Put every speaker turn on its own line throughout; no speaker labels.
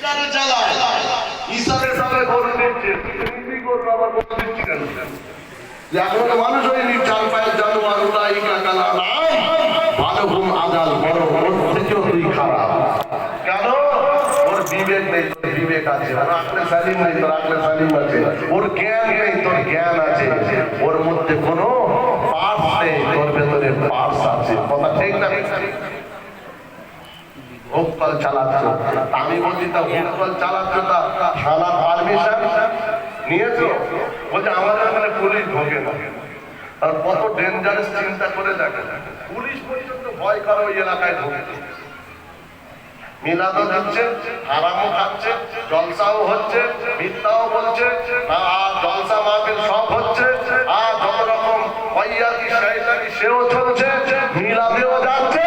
ট্রেক্টরে চালায় ইসারে সালে গরু দিচ্ছে গরু আবার গরু দিচ্ছি কেন এখন মানুষ হয়নি চার পায়ের জানোয়ার উড়াই কাকালা নাই। ভালো ঘুম আদাল বড় ওর থেকেও তুই খারাপ। কেন? ওর বিবেক নেই তোর বিবেক আছে। ওর আকলে সালিম নেই তোর আকলে সালিম আছে। ওর জ্ঞান নেই তোর জ্ঞান আছে। ওর মধ্যে কোনো পার্স নেই তোর ভেতরে পার্স আছে কথা ঠিক না হোকল চালাচ্ছ। আমি বলছি তা হোকল চালাচ্ছ তা থানার পারমিশন নিয়েছো? বলছে, আমাদের এখানে পুলিশ ঢোকে না। আর কত ডেঞ্জারাস চিন্তা করে দেখে। পুলিশ পর্যন্ত ভয় করে ওই এলাকায় ঢুকতে মিলাদও দিচ্ছে, হারামও খাচ্ছে, জলসাও হচ্ছে, মিথ্যাও বলছে জলসা মাহফিল সব হচ্ছে আর যত রকম পয়াতি শয়তানি সেও চলছে মিলাদেও যাচ্ছে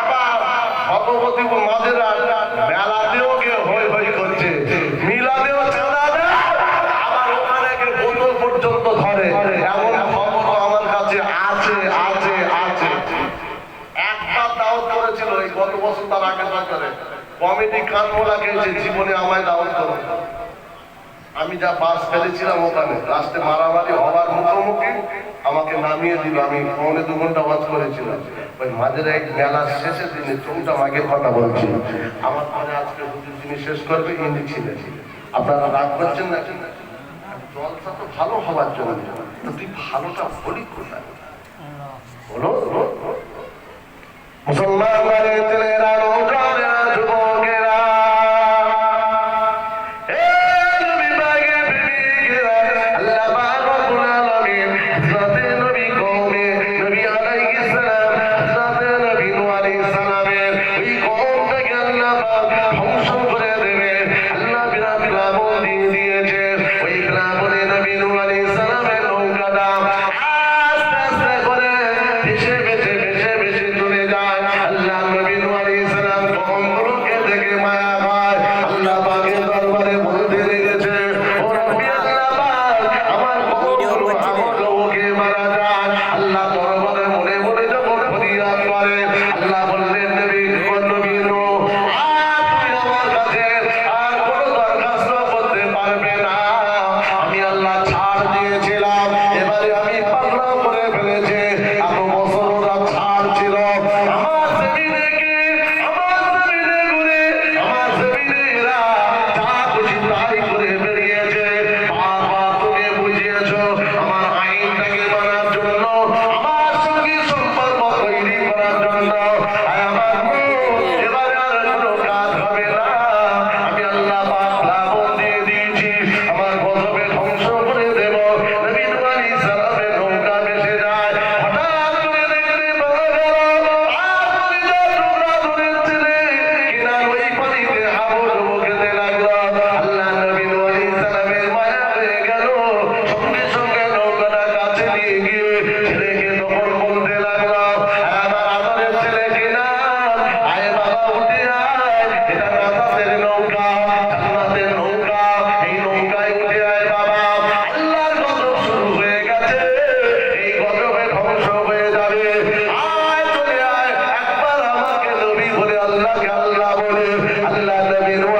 আবার ভগবতী মাঝেরা মেলাতেও গিয়ে হই হই করছে মিলাদেও চাঁদা দেয় আবার ওখানে গিয়ে বোতল পর্যন্ত ধরে আমি যা বাস ফেলেছিলাম ওখানে, লাস্টে মারামারি হওয়ার মুখোমুখি আমাকে নামিয়ে দিল। আমি পৌনে দু ঘণ্টা ওয়াজ করেছিলাম। ওই মাঝের এক মেলার শেষের দিনে চৌটা মাগের কথা বলছি আমার পরে আজকে হুজুর শেষ করবে, ইনি ছিলেন। আপনারা রাগ করছেন না জলসা তো ভালো হওয়ার জন্য। তুই ভালোটা হলি কোথায়? বলো বলো। মুসলমান দিয়েছিলাম। এবারে আমি পাগলা করে ফেলেছে। এত আল্লাহ বলে আল্লাহ নবী নূহ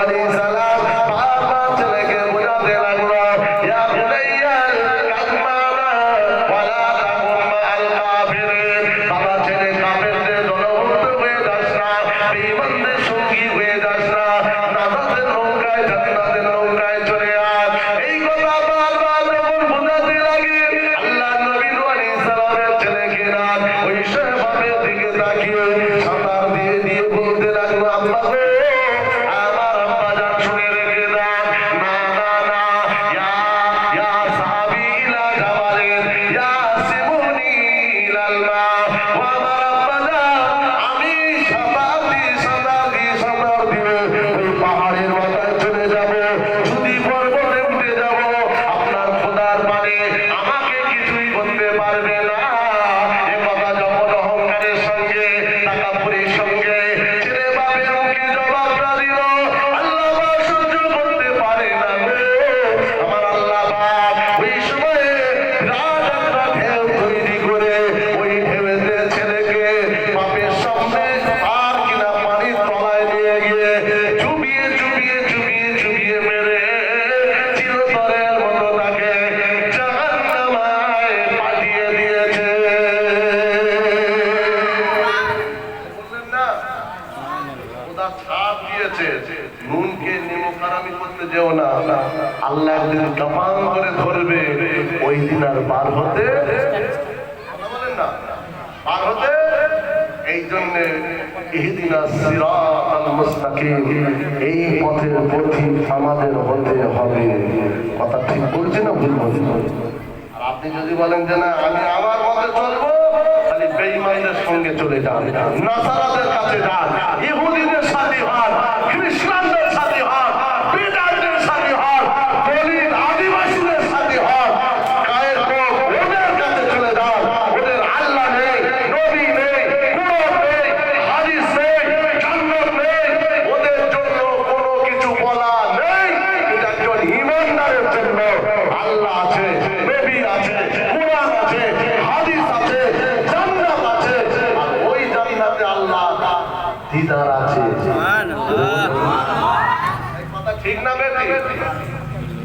দিয়েছে নুনকে নিমকারামি করতে যেও না। আল্লাহ একদিন কাপান করে ধরবে, ওই দিন আর পার হতে বলেন না। পার হতে এই জন্য কথা ঠিক আপনি যদি বলেন আমি আমার সঙ্গে চলে যান। কাছে যান। ইহুদিদের সাথে খ্রিস্টানদের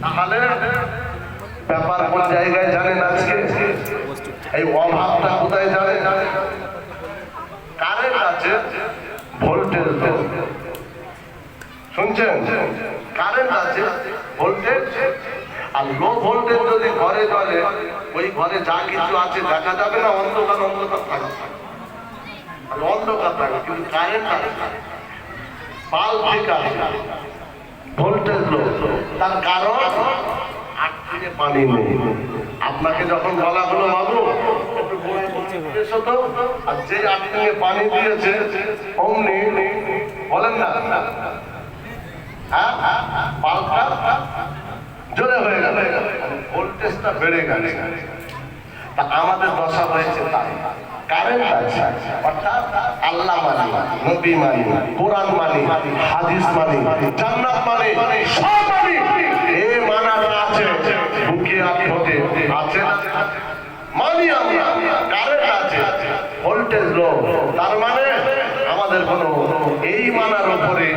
তাহলে ব্যাপার কোন জায়গায় জানেন আজকে? এই অভাবটা কোথায় জানেন? কারেন্ট আছে ভোল্টেজ শুনছেন? কারেন্ট আছে ভোল্টেজ আর লো ভোল্টেজ যদি ঘরে চলে, ওই ঘরে যা কিছু আছে দেখা যাবে না, অন্ধকার অন্ধকার থাকবে অন্ধকার থাকবে কিন্তু কারেন্ট আছে পাল ঠিক আছে ভোল্টেজ লো। তার কারণ আটকে পানি নেই আপনাকে যখন বলা হলো, বাবু আর যে আটকে পানি দিয়েছে, অমনি বলেন না। হ্যাঁ? জোরে হয়ে ভোল্টেজটা বেড়ে গেছে। তা আমাদের দশা হয়েছে কারেন্ট অর্থাৎ আল্লাহ মানি, নবী মানি, কোরআন মানি, হাদিস মানি, জান্নাত মানি, সব মানি। আছে বুকে ঠোঁটে আছে না। মানি আমরা কারেন্ট আছে। ভোল্টেজ লো তার মানে আমাদের কোনো এই মানার উপরে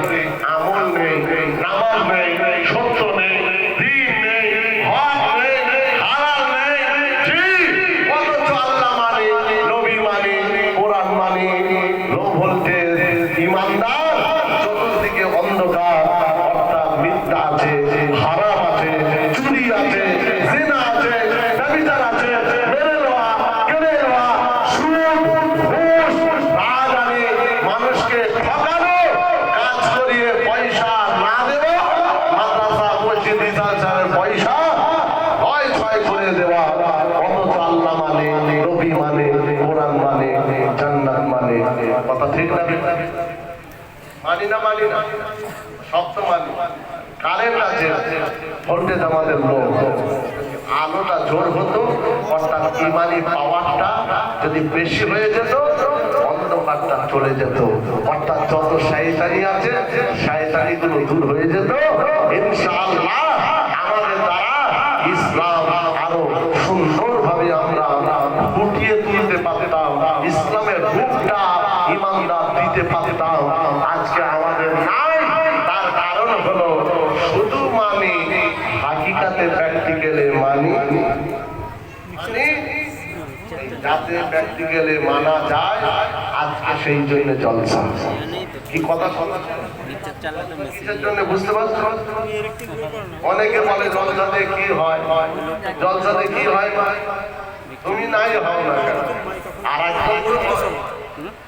আমল নেই, নামাজ নেই সত্য নেই দিন নেই হক নেই হালাল নেই জি অথচ আল্লাহ মানে নবী মানে কোরআন মানে লো ভোল্টেজ ইমানদার চতুর্দিকে অন্ধকার অর্থাৎ মিথ্যা আছে হারাম আছে চুরি আছে জিনা আছে ব্যভিচার আছে মেরে নেওয়া কেড়ে নেওয়া সুদ ঘুষ রাজধানী মানুষকে ঠকানো কাজ করিয়ে পয়সা না দেব মাদ্রাসা মসজিদ ইতালসারের পয়সা ভয় ছয় করে দেওয়া অথচ আল্লাহ মানে নবী মানে কোরআন মানে জান্নাত মানে কথা ঠিক না মানি না মানি না। সব তো মানি কারেন্ট আছে আমাদের আলোটা জোর হতো, অর্থাৎ ইমানি পাওয়ারটা যদি বেশি হয়ে যেত, অন্ধকারটা চলে যেত। অর্থাৎ যত শায়তানি আছে শায়তানি গুলো দূর হয়ে যেত। ইনশাআল্লাহ আমাদের দ্বারা ইসলাম আরও সুন্দরভাবে ইমানদার দিতে পারতাম আজকে আমাদের নাই। তার কারণ হলো, শুধু মানি হাকিকাতে প্র্যাকটিক্যালে মানি। যাতে প্র্যাকটিক্যালে মানা যায়, আজকে সেই জন্য জলসা। কি বুঝতে পারছ? অনেকে বলে, জলসাতে কি হয়? জলসাতে কি হয়? তুমি নাই হও না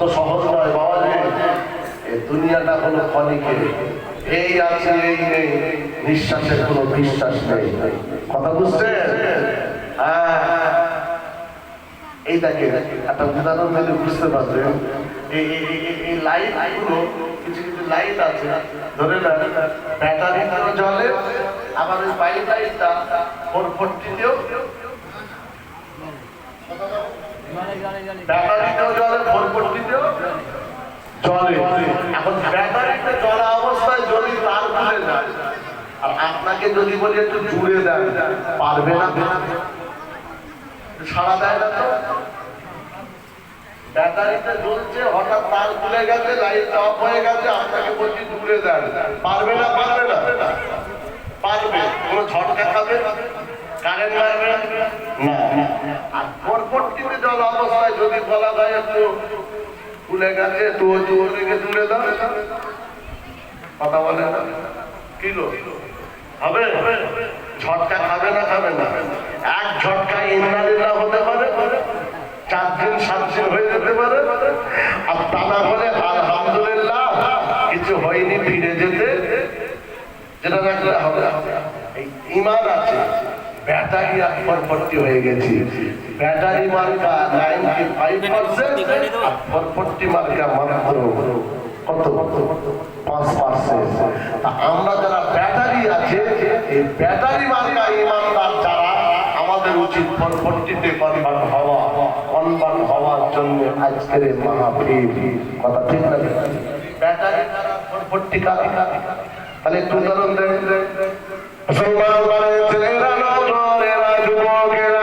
অত সহজ নয় বাবা এই দুনিয়াটা হলো ক্ষণিকে। এই আছে, এই নেই। নিঃশ্বাসের কোনো বিশ্বাস নেই। কথা বুঝছেন? হ্যাঁ। এই একটা উদাহরণ বুঝতে পারবেন এই লাইট কিছু কিছু লাইট আছে। ধরে আপনাকে যদি বলি একটু জুড়ে দেন, পারবে না সারা দেয় না তো? ব্যাটারিতে জ্বলছে, হঠাৎ তার খুলে গেছে, লাইট অফ হয়ে গেছে, আপনাকে বলছি জুড়ে দেন। পারবে না পারবে না? পারবে। কোনো ঝটকা খাবে? কারেন্ট মারবে না আর পরবর্তীতে জল অবস্থায় যদি বলা যায় একটু খুলে গেছে তো জোরকে জুড়ে দাও। কথা বলে না। কিলো হবে? ঝটকা খাবে না খাবে না? এক ঝটকা ইন্দ্রালিল্লা হতে পারে চার দিন সাত দিন হয়ে যেতে পারে আর তা না হলে আলহামদুলিল্লাহ কিছু হয়নি ফিরে যেতে। যেটা রাখলে হবে। ইমান আছে। ব্যাটারি আর ফরফরটি হয়ে গেছি ব্যাটারি মার্কা নাইনটি ফাইভ পার্সেন্ট আর ফরফরটি মার্কা মাত্র কত পাঁচ পার্সেন্ট আমরা যারা ব্যাটারি আছে ব্যাটারি মার্কা ইমানদার আমাদের উচিত ফরফরটিতে কনভার্ট হওয়া কনভার্ট হওয়ার জন্য আজকের মাহফিল কথা ঠিক না ব্যাটারি ফরফরটি কারা তাহলে একটু উদাহরণ দেন মুসলমান মানে ছেলেরা নরেরা যুবকেরা